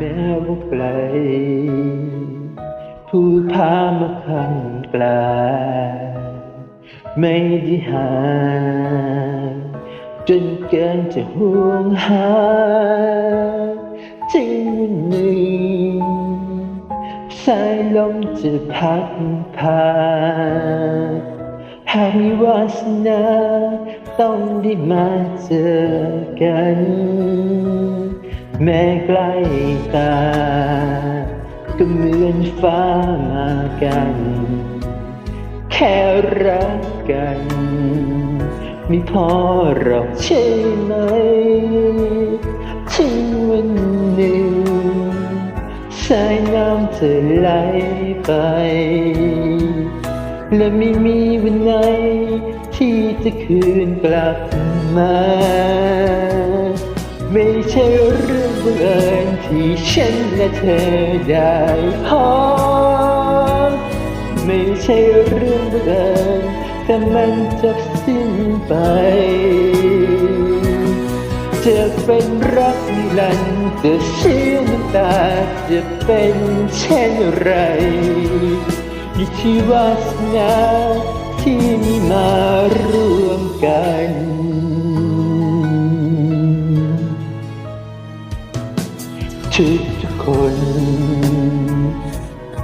ว่าไกล ผู้พามาคันไกลไม่ได้ห่างจนเกินจะห่วงหาจึงวันหนึ่งสายลมจะพัดพาหากมีวาสนาต้องได้มาเจอกัน แม้ใกล้ตา ก็เหมือนฟ้ามากัน แค่รักกัน ไม่พอหรอกใช่ไหมถึงวันหนึ่งสายน้ำจะไหลไป และไม่มีวันไหนที่จะคืนกลับมา ไม่ใช่เรื่องบังเอิญที่ฉันและเธอได้พบไม่ใช่เรื่องบังเอิญแต่มันจะสิ้นไป จะเป็นรักนิรันดร์จะเสียน้ำตาจะเป็นเช่นไรอยู่ที่วาสนาที่มีมาร่วมกัน ทุกคน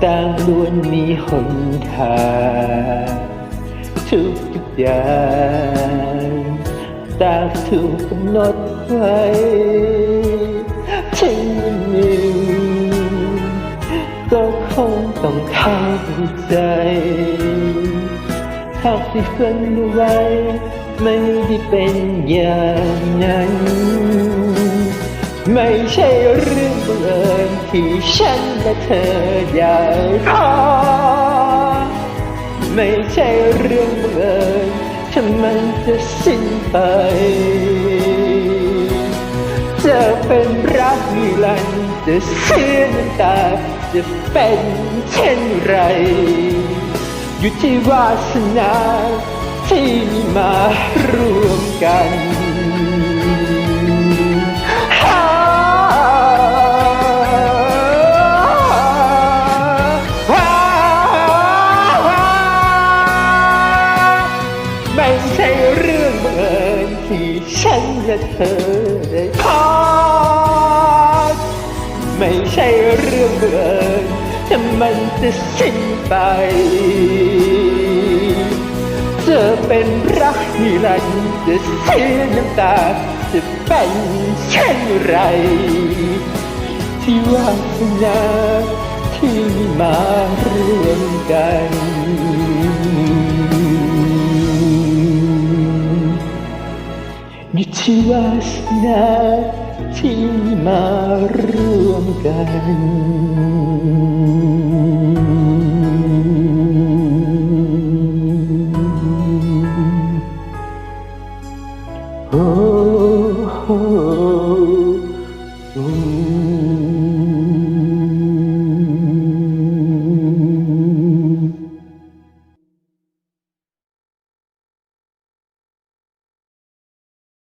ต่างล้วนมีหนทางทุกทุกอย่างต่างถูกกำหนดไว้ถึงวันหนึ่งก็คงต้องเข้าใจหากที่ฝันไว้ไม่ได้เป็นอย่างนั้น ไม่ใช่เรื่องบังเอิญที่ฉันและเธอได้พบไม่ใช่เรื่องบังเอิญถ้ามันจะสิ้นไป จะเป็นรักนิรันดร์จะเสียน้ำตาจะเป็นเช่นไร อยู่ที่วาสนาที่มีมารวมกัน ฉันและเธอได้พบไม่ใช่เรื่องเบังเอิญแต่มันจะสิ้นไปจะเป็นรักนิรันดร์จะเสียน้ำตาจะเป็นเช่นไร ที่ว่าสนาที่มีมา 道はすなちまるんかい Oh, oh, oh.